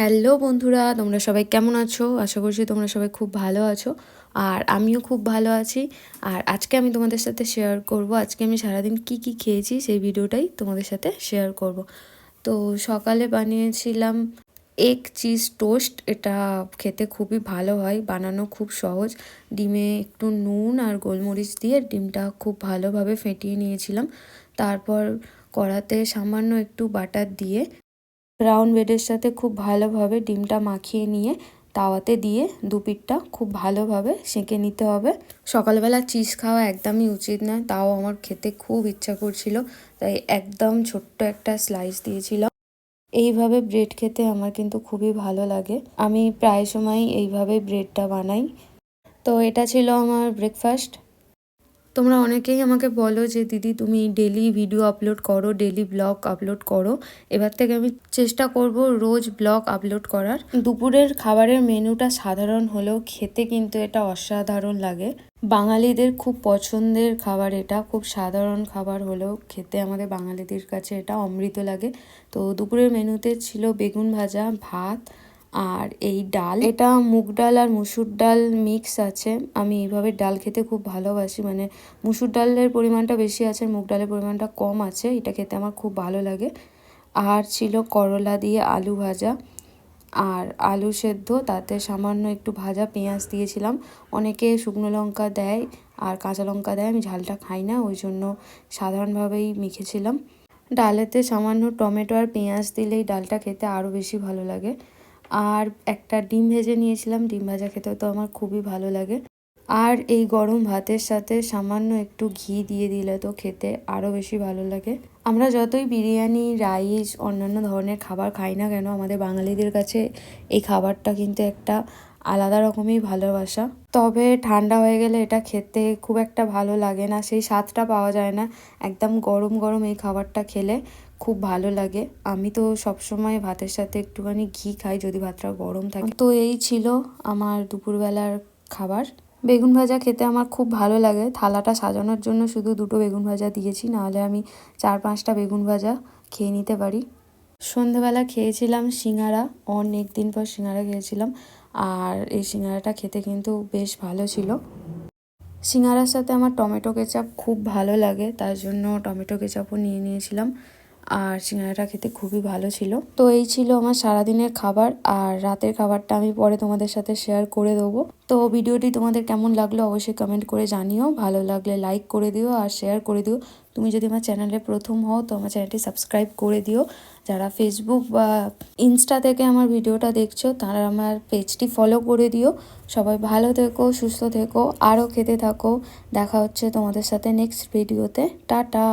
Hello বন্ধুরা, তোমরা সবাই কেমন আছো? আশা করছি তোমরা সবাই খুব ভালো আছো। আর আমিও খুব ভালো আছি। আর আজকে আমি তোমাদের সাথে শেয়ার করব, আজকে আমি সারাদিন কি কি খেয়েছি সেই ভিডিওটাই তোমাদের সাথে শেয়ার করব। তো সকালে বানিয়েছিলাম এগ চিজ টোস্ট এটা খেতে খুবই ভালো হয়, বানানো খুব সহজ। ডিমে একটু নুন আর গোলমরিচ দিয়ে ডিমটা খুব ভালোভাবে ফেটিয়ে নিয়েছিলাম। তারপর কড়াতে সামান্য একটু বাটার দিয়ে ব্রাউন ব্রেডের সাথে খুব ভালোভাবে ডিমটা মাখিয়ে নিয়ে তাওয়াতে দিয়ে দুপিটটা খুব ভালোভাবে সেঁকে নিতে হবে। সকালবেলা চিজ খাওয়া একদমই উচিত নয়, তাও আমার খেতে খুব ইচ্ছা করছিল, তাই একদম ছোট্ট একটা স্লাইস দিয়েছিলাম। এইভাবে ব্রেড খেতে আমার কিন্তু খুবই ভালো লাগে। আমি প্রায় সময় এইভাবে ব্রেডটা বানাই। তো এটা ছিল আমার ব্রেকফাস্ট তোমরা অনেকেই আমাকে বলো যে, দিদি, তুমি ডেলি ভিডিও আপলোড করো ডেলি ব্লগ আপলোড করো। এবার থেকে আমি চেষ্টা করব রোজ ব্লগ আপলোড করার। দুপুরের খাবারের মেনুটা সাধারণ হলেও খেতে কিন্তু এটা অসাধারণ লাগে। বাঙালিদের খুব পছন্দের খাবার এটা। খুব সাধারণ খাবার হলেও খেতে আমাদের বাঙালিদের কাছে এটা অমৃত লাগে। তো দুপুরের মেনুতে ছিল বেগুন ভাজা, ভাত আর এই ডাল, এটা মুগ ডাল আর মুসুর ডাল মিক্স আছে। আমি এইভাবে ডাল খেতে খুব ভালোবাসি মানে মুসুর ডালের পরিমাণটা বেশি আছে, মুগ ডালের পরিমাণটা কম আছে, এটা খেতে আমার খুব ভালো লাগে। আর ছিল করলা দিয়ে আলু ভাজা আর আলু সেদ্ধ, তাতে সামান্য একটু ভাজা পেঁয়াজ দিয়েছিলাম। অনেকে শুকনো লঙ্কা দেয় আর কাঁচা লঙ্কা দেয়, আমি ঝালটা খাই না, ওই জন্য সাধারণভাবেই মেখেছিলাম। ডালেতে সামান্য টমেটো আর পেঁয়াজ দিলেই ডালটা খেতে আরও বেশি ভালো লাগে। আর একটা ডিম ভেজে নিয়েছিলাম। ডিম ভাজা খেতে তো আমার খুবই ভালো লাগে। আর এই গরম ভাতের সাথে সামান্য একটু ঘি দিয়ে দিলে তো খেতে আরও বেশি ভালো লাগে। আমরা যতই বিরিয়ানি, রাইস, অন্যান্য ধরনের খাবার খাই না কেন, আমাদের বাঙালিদের কাছে এই খাবারটা কিন্তু একটা আলাদা রকমই ভালোবাসা। তবে ঠান্ডা হয়ে গেলে এটা খেতে খুব একটা ভালো লাগে না। সেই স্বাদটা পাওয়া যায় না। একদম গরম গরম এই খাবারটা খেলে। খুব ভালো লাগে। আমি তো সবসময় ভাতের সাথে একটুখানি ঘি খাই যদি ভাতটা গরম থাকে। তো এই ছিল আমার দুপুরবেলার খাবার। বেগুন ভাজা খেতে আমার খুব ভালো লাগে। থালাটা সাজানোর জন্য শুধু দুটো বেগুন ভাজা দিয়েছি, নাহলে আমি চার পাঁচটা বেগুন ভাজা খেয়ে নিতে পারি। সন্ধেবেলা খেয়েছিলাম সিঙ্গারা, অনেক দিন পর সিঙ্গারা খেয়েছিলাম। আর এই সিঙ্গারাটা খেতে কিন্তু বেশ ভালো ছিল। সিঙ্গারার সাথে আমার টমেটো কেচাপ খুব ভালো লাগে, তার জন্য টমেটো কেচাপও নিয়ে নিয়েছিলাম। আর সিঙ্গারাটা খেতে খুবই ভালো ছিল। তো এই ছিল আমার সারাদিনের খাবার আর রাতের খাবারটা আমি পরে তোমাদের সাথে শেয়ার করে দেবো। তো ভিডিওটি তোমাদের কেমন লাগল অবশ্যই কমেন্ট করে জানিও। ভালো লাগলে লাইক করে দিও আর শেয়ার করে দিও। তুমি যদি আমার চ্যানেলে প্রথম হও তো আমার চ্যানেলটি সাবস্ক্রাইব করে দিও। যারা ফেসবুক বা ইনস্টা থেকে আমার ভিডিওটা দেখছ, তারা আমার পেজটি ফলো করে দিও। সবাই ভালো থেকো, সুস্থ থেকো, আরও খেতে থাকো। দেখা হচ্ছে তোমাদের সাথে নেক্সট ভিডিওতে টাটা!